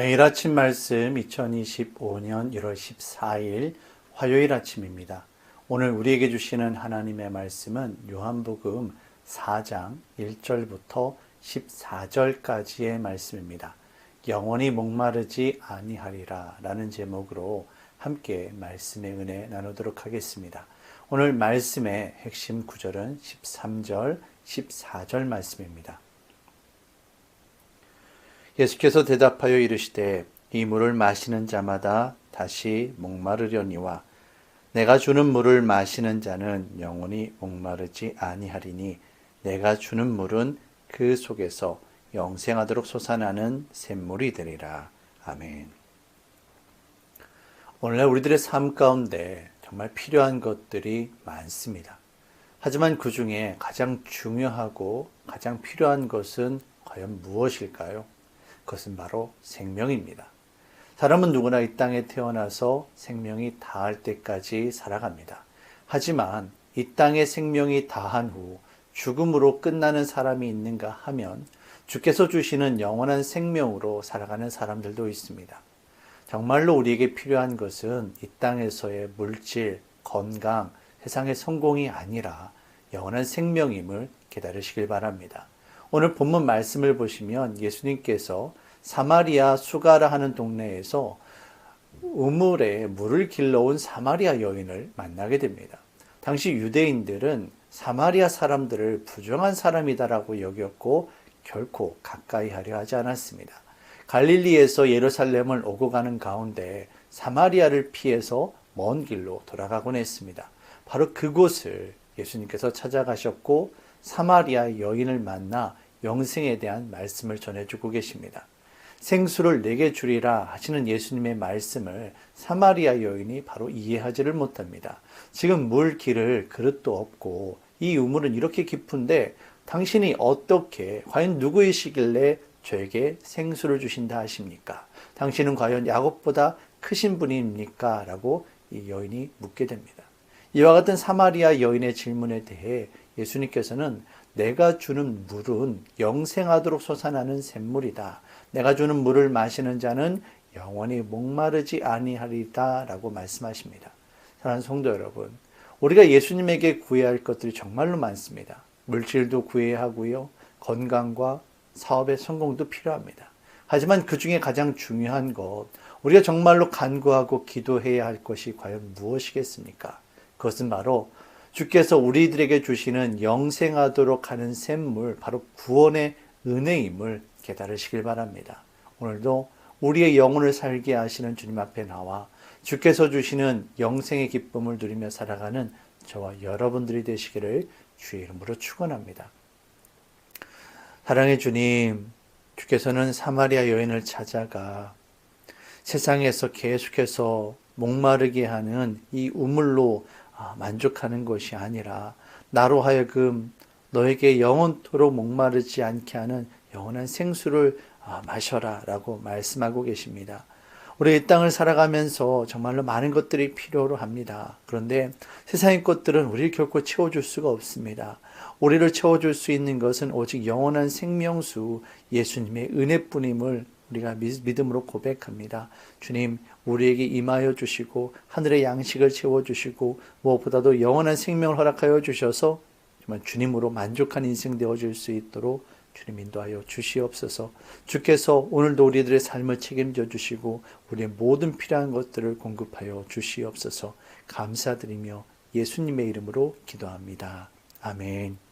매일 아침 말씀 2025년 1월 14일 화요일 아침입니다. 오늘 우리에게 주시는 하나님의 말씀은 요한복음 4장 1절부터 14절까지의 말씀입니다. 영원히 목마르지 아니하리라 라는 제목으로 함께 말씀의 은혜 나누도록 하겠습니다. 오늘 말씀의 핵심 구절은 13절, 14절 말씀입니다. 예수께서 대답하여 이르시되 이 물을 마시는 자마다 다시 목마르려니와 내가 주는 물을 마시는 자는 영원히 목마르지 아니하리니 내가 주는 물은 그 속에서 영생하도록 솟아나는 샘물이 되리라. 아멘. 오늘날 우리들의 삶 가운데 정말 필요한 것들이 많습니다. 하지만 그 중에 가장 중요하고 가장 필요한 것은 과연 무엇일까요? 그것은 바로 생명입니다. 사람은 누구나 이 땅에 태어나서 생명이 다할 때까지 살아갑니다. 하지만 이 땅의 생명이 다한 후 죽음으로 끝나는 사람이 있는가 하면 주께서 주시는 영원한 생명으로 살아가는 사람들도 있습니다. 정말로 우리에게 필요한 것은 이 땅에서의 물질, 건강, 세상의 성공이 아니라 영원한 생명임을 깨달으시길 바랍니다. 오늘 본문 말씀을 보시면 예수님께서 사마리아 수가라 하는 동네에서 우물에 물을 길러온 사마리아 여인을 만나게 됩니다. 당시 유대인들은 사마리아 사람들을 부정한 사람이다라고 여겼고 결코 가까이 하려 하지 않았습니다. 갈릴리에서 예루살렘을 오고 가는 가운데 사마리아를 피해서 먼 길로 돌아가곤 했습니다. 바로 그곳을 예수님께서 찾아가셨고 사마리아 여인을 만나 영생에 대한 말씀을 전해주고 계십니다. 생수를 내게 주리라 하시는 예수님의 말씀을 사마리아 여인이 바로 이해하지를 못합니다. 지금 물 길을 그릇도 없고 이 우물은 이렇게 깊은데 당신이 어떻게 과연 누구이시길래 저에게 생수를 주신다 하십니까? 당신은 과연 야곱보다 크신 분입니까? 라고 이 여인이 묻게 됩니다. 이와 같은 사마리아 여인의 질문에 대해 예수님께서는 내가 주는 물은 영생하도록 솟아나는 샘물이다. 내가 주는 물을 마시는 자는 영원히 목마르지 아니하리다 라고 말씀하십니다. 사랑하는 성도 여러분, 우리가 예수님에게 구해야 할 것들이 정말로 많습니다. 물질도 구해야 하고요. 건강과 사업의 성공도 필요합니다. 하지만 그 중에 가장 중요한 것, 우리가 정말로 간구하고 기도해야 할 것이 과연 무엇이겠습니까? 그것은 바로 주께서 우리들에게 주시는 영생하도록 하는 샘물, 바로 구원의 은혜임을 깨달으시길 바랍니다. 오늘도 우리의 영혼을 살게 하시는 주님 앞에 나와 주께서 주시는 영생의 기쁨을 누리며 살아가는 저와 여러분들이 되시기를 주의 이름으로 축원합니다. 사랑의 주님, 주께서는 사마리아 여인을 찾아가 세상에서 계속해서 목마르게 하는 이 우물로 아, 만족하는 것이 아니라 나로 하여금 너에게 영원토록 목마르지 않게 하는 영원한 생수를 아, 마셔라 라고 말씀하고 계십니다. 우리 이 땅을 살아가면서 정말로 많은 것들이 필요로 합니다. 그런데 세상의 것들은 우리를 결코 채워줄 수가 없습니다. 우리를 채워줄 수 있는 것은 오직 영원한 생명수 예수님의 은혜뿐임을 우리가 믿음으로 고백합니다. 주님, 우리에게 임하여 주시고 하늘의 양식을 채워 주시고 무엇보다도 영원한 생명을 허락하여 주셔서 정말 주님으로 만족한 인생 되어질 수 있도록 주님 인도하여 주시옵소서. 주께서 오늘도 우리들의 삶을 책임져 주시고 우리의 모든 필요한 것들을 공급하여 주시옵소서. 감사드리며 예수님의 이름으로 기도합니다. 아멘.